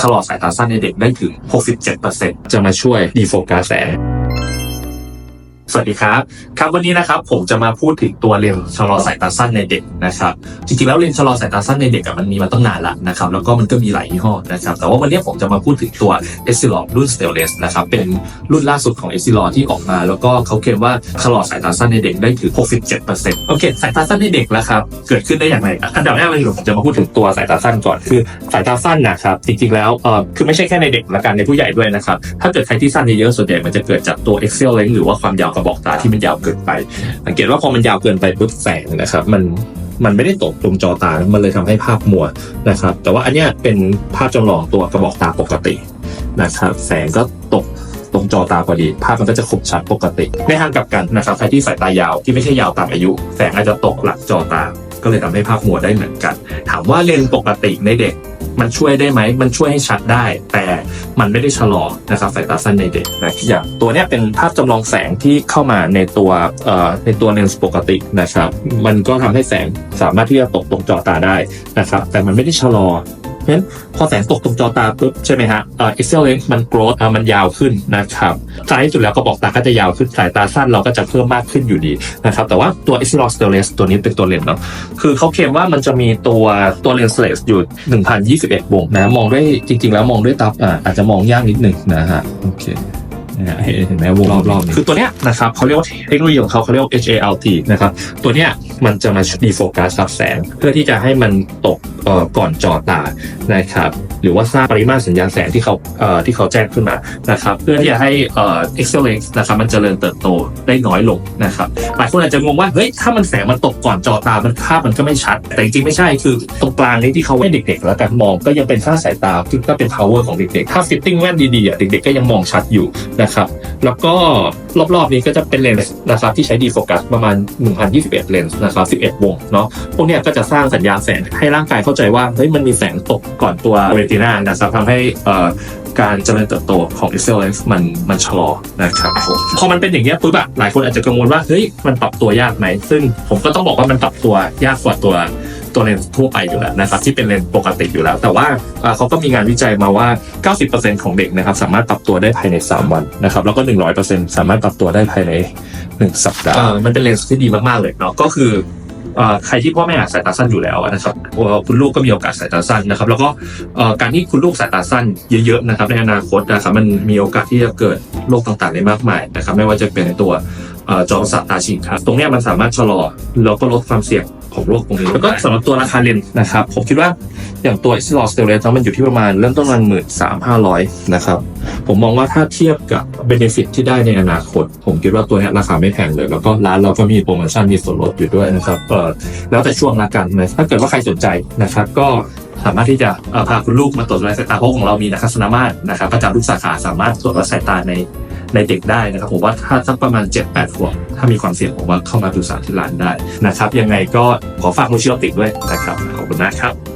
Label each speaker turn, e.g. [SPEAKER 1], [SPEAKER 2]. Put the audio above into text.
[SPEAKER 1] ตลอสายตาสั้นในเด็กได้ถึง 67%
[SPEAKER 2] จะมาช่วยดีโฟกัสแสง
[SPEAKER 1] สวัสดีครับครับวันนี้นะครับผมจะมาพูดถึงตัวเลนส์ชะลอสายตาสั้นในเด็กนะครับจริงๆแล้วเลนส์ชะลอสายตาสั้นในเด็กมันมีมาตั้งนานละนะครับแล้วก็มันก็มีหลายยี่ห้อนะครับแต่ว่าวันนี้ผมจะมาพูดถึงตัว e s s i l o n รุ่น Stainless นะครับเป็นรุ่นล่าสุดของ e s s i l o n ที่ออกมา แล้วก็เขาเคลมว่าชะลอสายตาสั้นในเด็กได้ถึง 67%โอเคสายตาสั้นในเด็กแล้วครับเกิดขึ้นได้อย่างไรอันดับแรกเลยผมจะมาพูดถึงตัวสายตาสั้นก่อนคือสายตาสั้นนะครับจริงๆแล้วเออคือไม่ใช่แค่ในเด็กละกันในผู้ใหญ่ด้วยนะครับถ้าเกิดใครที่สั้นเยอะๆส่วนใหญ่มันจะเกิดจากตัว axial length หรือว่าความยาวกระบอกตาที่มันยาวเกินไป สังเกตว่าพอมันยาวเกินไปปุ๊บแสงนะครับ มันมันไม่ได้ตกตรงจอตา มันเลยทำให้ภาพมัวนะครับ แต่ว่าอันเนี้ยเป็นภาพจำลองตัวกระบอกตาปกตินะครับ แสงก็ตกตรงจอตาพอดี ภาพมันก็จะคมชัดปกติ ในทางกลับกันนะครับใครที่สายตายาวที่ไม่ใช่ยาวตามอายุ แสงอาจจะตกหลังจอตา ก็เลยทำให้ภาพมัวได้เหมือนกัน ถามว่าเลนส์ปกติในเด็ก มันช่วยได้ไหม มันช่วยให้ชัดได้ แต่มันไม่ได้ชะลอนะครับสายตาสั้นในเด็กนะอย่างตัวเนี้ยเป็นภาพจำลองแสงที่เข้ามาในตัวเอ่อในตัวเลนส์ปกตินะครับ มันก็ทำให้แสงสามารถที่จะตกตรงจอตาได้นะครับ แต่มันไม่ได้ชะลอ เพราะฉะนั้นพอแสงตกตรงจอตาปุ๊บใช่ไหมฮะเอ่อ axial length มัน growth อะมันยาวขึ้นนะครับท้ายสุดแล้วก็บอกตาก็จะยาวขึ้นสายตาสั้นเราก็จะเพิ่มมากขึ้นอยู่ดีนะครับแต่ว่าตัว axial stainless ตัวนี้เป็นตัวเลนส์เนาะคือเขาเคลมว่ามันจะมีตัวตัวเลนส์เลสอยู่ 1,021วงนะมองด้วยจริง ๆ แล้วมองด้วยตาอ่าอาจจะมองยากนิดหนึ่งนะฮะโอเคเห็นไหมวงรอบๆนี้คือตัวเนี้ยนะครับเขาเรียกว่าเทคโนโลยีของเขาเขาเรียก HALT นะครับตัวเนี้ยมันจะมาดีโฟกัสรับแสง เพื่อที่จะให้มันตกก่อนจอตานะครับหรือว่าสร้างปริมาตรสัญญาณแสงที่เขาเที่เขาแจ้งขึ้นมานะครับเพื่อที่จะให้เอ่อ Excel lens นะครับมันเจริญเติบโตได้น้อยลงนะครับหลายคนอาจจะงงว่าเฮ้ยถ้ามันแสงมันตกก่อนจอตามันภาพมันก็ไม่ชัด แต่จริงไม่ใช่คือตรงกลางนี้ที่เขาให้เด็กๆ แล้วกันมองก็ยังเป็นค่าสายตาซึ่งก็เป็น power ของเด็กๆ ถ้า fitting แว่นดีๆเด็กๆก็ยังมองชัดอยู่นะครับ แล้วก็รอบๆนี้ก็จะเป็นเลนส์นะครับที่ใช้ดีโฟกัสประมาณ 1,021 เลนส์นะครับ11 วงเนาะพวกนี้ก็จะสร้างสัญญาณแสงให้ร่างกายเข้าใจว่าเฮ้ยมันมีแสงตกก่อนตัวเรตินานะครับทำให้ การเจริญเติบโตของ e x c e l lens มันมันชะลอนะครับผมพอมันเป็นอย่างเงี้ยปุ๊บอะหลายคนอาจจะกังวลว่าเฮ้ยมันปรับตัวยากไหม ซึ่งผมก็ต้องบอกว่ามันปรับตัวยากกว่าตัวตัวเลนส์ทั่วไปอยู่แล้วนะครับที่เป็นเลนส์ปกติอยู่แล้ว แต่ว่าเขาก็มีงานวิจัยมาว่า 90%ของเด็กนะครับสามารถปรับตัวได้ภายใน 3 วันนะครับแล้วก็ 100%สามารถปรับตัวได้ภายใน 1 สัปดาห์มันเป็นเลนส์ที่ดีมากๆเลยเนาะก็คือ ใครที่พ่อแม่อาสายตาสั้นอยู่แล้วนะครับคุณลูกก็มีโอกาสสายตาสั้นนะครับ แล้วก็การที่คุณลูกสายตาสั้นเยอะๆนะครับในอนาคตนะครับมันมีโอกาสที่จะเกิดโรคต่างๆได้มากมายนะครับไม่ว่าจะเป็นตัว จอประสาทตาฉีกครับ ตรงเนี้ยมันสามารถชะลอแล้วก็ลดความเสี่ยงของโรคตรงนี้แล้วก็สำหรับตัวราคาเลนส์นะครับ ผมคิดว่าอย่างตัว s ิลอสเตเลสมันอยู่ที่ประมาณเริ่มต้นประมาณหมื่นสามห้าร้อยนะครับ ผมมองว่าถ้าเทียบกับเบนฟิตที่ได้ในอนาคต ผมคิดว่าตัวเนี้ยราคาไม่แพงเลย แล้วก็ร้านเราก็มีโปรโมชั่นมีส่วนลดอยู่ด้วยนะครับเออแล้วแต่ช่วงละกันนะถ้าเกิดว่าใครสนใจนะครับ ก็ สามารถที่จะพาคุณลูกมาตรวจวัดสายตาเพราะของเรามีนักทัศนมาตรนะครับประจำทุกสาขาสามารถตรวจวัดสายตาในในเด็กได้นะครับผมว่าถ้าสักประมาณ 7-8ขวบถ้ามีความเสี่ยงผมว่าเข้ามาปรึกษาที่ร้านได้นะครับ ยังไงก็ขอฝากมูชิออติกด้วยนะครับขอบคุณนะครับ